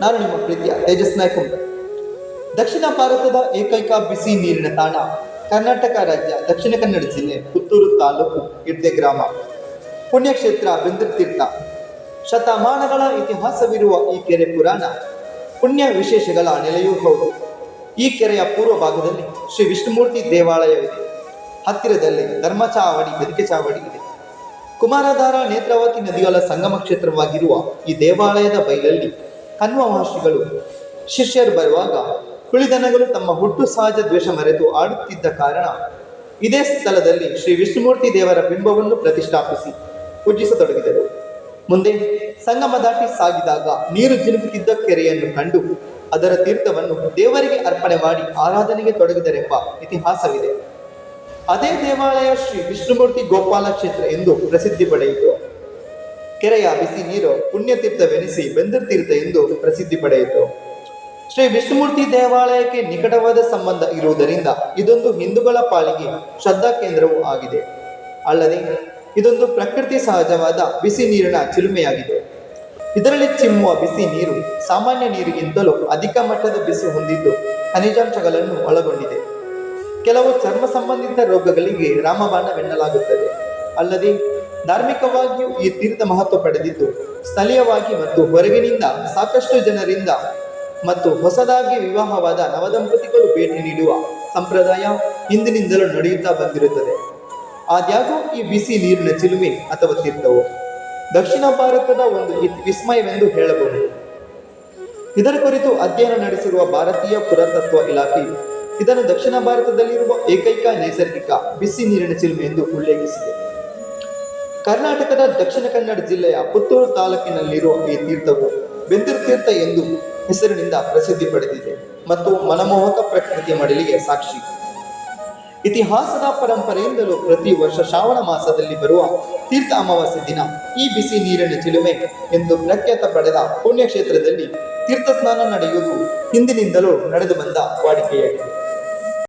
ನಾನು ನಿಮ್ಮ ಪ್ರೀತಿಯ ತೇಜಸ್ ನಾಯ್ಕ ದಕ್ಷಿಣ ಭಾರತದ ಏಕೈಕ ಬಿಸಿ ನೀರಿನ ತಾಣ, ಕರ್ನಾಟಕ ರಾಜ್ಯ ದಕ್ಷಿಣ ಕನ್ನಡ ಜಿಲ್ಲೆ ಪುತ್ತೂರು ತಾಲೂಕು ಇರ್ದೆ ಗ್ರಾಮ. ಪುಣ್ಯಕ್ಷೇತ್ರ ಬೆಂದ್ರತೀರ್ಥ. ಶತಮಾನಗಳ ಇತಿಹಾಸವಿರುವ ಈ ಕೆರೆ ಪುರಾಣ, ಪುಣ್ಯ ವಿಶೇಷಗಳ ನೆಲೆಯೂ ಹೌದು. ಈ ಕೆರೆಯ ಪೂರ್ವ ಭಾಗದಲ್ಲಿ ಶ್ರೀ ವಿಷ್ಣುಮೂರ್ತಿ ದೇವಾಲಯವಿದೆ. ಹತ್ತಿರದಲ್ಲಿ ಧರ್ಮ ಚಾವಡಿ, ಬೆದಿಕೆ ಚಾವಡಿ ಇದೆ. ಕುಮಾರಧಾರ ನೇತ್ರಾವತಿ ನದಿಗಳ ಸಂಗಮ ಕ್ಷೇತ್ರವಾಗಿರುವ ಈ ದೇವಾಲಯದ ಬೈಲಲ್ಲಿ ಕಣ್ವ ಮಹರ್ಷಿಗಳು ಶಿಷ್ಯರು ಬರುವಾಗ ಹುಳಿದನಗಳು ತಮ್ಮ ಹುಟ್ಟು ಸಹಜ ದ್ವೇಷ ಮರೆತು ಆಡುತ್ತಿದ್ದ ಕಾರಣ ಇದೇ ಸ್ಥಳದಲ್ಲಿ ಶ್ರೀ ವಿಷ್ಣುಮೂರ್ತಿ ದೇವರ ಬಿಂಬವನ್ನು ಪ್ರತಿಷ್ಠಾಪಿಸಿ ಪೂಜಿಸತೊಡಗಿದರು. ಮುಂದೆ ಸಂಗಮ ದಾಟಿ ಸಾಗಿದಾಗ ನೀರು ಜಿನುಗುತ್ತಿದ್ದ ಕೆರೆಯನ್ನು ಕಂಡು ಅದರ ತೀರ್ಥವನ್ನು ದೇವರಿಗೆ ಅರ್ಪಣೆ ಮಾಡಿ ಆರಾಧನೆಗೆ ತೊಡಗಿದರೆಂಬ ಇತಿಹಾಸವಿದೆ. ಅದೇ ದೇವಾಲಯ ಶ್ರೀ ವಿಷ್ಣುಮೂರ್ತಿ ಗೋಪಾಲ ಕ್ಷೇತ್ರ ಎಂದು ಪ್ರಸಿದ್ಧಿ ಪಡೆಯಿತು. ಕೆರೆಯ ಬಿಸಿ ನೀರು ಪುಣ್ಯತೀರ್ಥವೆನಿಸಿ ಬೆಂದರ್ತೀರ್ಥ ಎಂದು ಪ್ರಸಿದ್ಧಿ ಪಡೆಯಿತು. ಶ್ರೀ ವಿಷ್ಣುಮೂರ್ತಿ ದೇವಾಲಯಕ್ಕೆ ನಿಕಟವಾದ ಸಂಬಂಧ ಇರುವುದರಿಂದ ಇದೊಂದು ಹಿಂದೂಗಳ ಪಾಲಿಗೆ ಶ್ರದ್ಧಾ ಕೇಂದ್ರವೂ ಆಗಿದೆ. ಅಲ್ಲದೆ, ಇದೊಂದು ಪ್ರಕೃತಿ ಸಹಜವಾದ ಬಿಸಿ ನೀರಿನ ಚಿಲುಮೆಯಾಗಿದೆ. ಇದರಲ್ಲಿ ಚಿಮ್ಮುವ ಬಿಸಿ ನೀರು ಸಾಮಾನ್ಯ ನೀರಿಗಿಂತಲೂ ಅಧಿಕ ಮಟ್ಟದ ಬಿಸಿ ಹೊಂದಿದ್ದು ಖನಿಜಾಂಶಗಳನ್ನು ಒಳಗೊಂಡಿದೆ. ಕೆಲವು ಚರ್ಮ ಸಂಬಂಧಿತ ರೋಗಗಳಿಗೆ ರಾಮಬಾಣವೆನ್ನಲಾಗುತ್ತದೆ. ಅಲ್ಲದೆ, ಧಾರ್ಮಿಕವಾಗಿಯೂ ಈ ತೀರ್ಥ ಮಹತ್ವ ಪಡೆದಿದ್ದು, ಸ್ಥಳೀಯವಾಗಿ ಮತ್ತು ಹೊರಗಿನಿಂದ ಸಾಕಷ್ಟು ಜನರಿಂದ ಮತ್ತು ಹೊಸದಾಗಿ ವಿವಾಹವಾದ ನವದಂಪತಿಗಳು ಭೇಟಿ ನೀಡುವ ಸಂಪ್ರದಾಯ ಹಿಂದಿನಿಂದಲೂ ನಡೆಯುತ್ತಾ ಬಂದಿರುತ್ತದೆ. ಆದ್ಯಾಗೋ ಈ ಬಿಸಿ ನೀರಿನ ಚಿಲುಮೆ ಅಥವಾ ತೀರ್ಥವು. ದಕ್ಷಿಣ ಭಾರತದ ಒಂದು ವಿಸ್ಮಯವೆಂದು ಹೇಳಬಹುದು. ಇದರ ಕುರಿತು ಅಧ್ಯಯನ ನಡೆಸಿರುವ ಭಾರತೀಯ ಪುರಾತತ್ವ ಇಲಾಖೆಯು ಇದನ್ನು ದಕ್ಷಿಣ ಭಾರತದಲ್ಲಿರುವ ಏಕೈಕ ನೈಸರ್ಗಿಕ ಬಿಸಿ ನೀರಿನ ಚಿಲುಮೆ ಎಂದು ಉಲ್ಲೇಖಿಸಿದೆ. ಕರ್ನಾಟಕದ ದಕ್ಷಿಣ ಕನ್ನಡ ಜಿಲ್ಲೆಯ ಪುತ್ತೂರು ತಾಲೂಕಿನಲ್ಲಿರುವ ಈ ತೀರ್ಥವು ಬೆಂದಿರು ತೀರ್ಥ ಎಂದು ಹೆಸರಿನಿಂದ ಪ್ರಸಿದ್ಧಿ ಪಡೆದಿದೆ ಮತ್ತು ಮನಮೋಹಕ ಪ್ರಕೃತಿಯ ಮಡಲಿಗೆ ಸಾಕ್ಷಿ. ಇತಿಹಾಸದ ಪರಂಪರೆಯಿಂದಲೂ ಪ್ರತಿ ವರ್ಷ ಶ್ರಾವಣ ಮಾಸದಲ್ಲಿ ಬರುವ ತೀರ್ಥ ಅಮಾವಾಸ್ಯೆ ದಿನ ಈ ಬಿಸಿ ನೀರಿನ ಚಿಲುಮೆ ಎಂದು ಪ್ರಖ್ಯಾತ ಪಡೆದ ಪುಣ್ಯಕ್ಷೇತ್ರದಲ್ಲಿ ತೀರ್ಥ ಸ್ನಾನ ನಡೆಯುವುದು ಹಿಂದಿನಿಂದಲೂ ನಡೆದು ಬಂದ ವಾಡಿಕೆಯಾಗಿದೆ.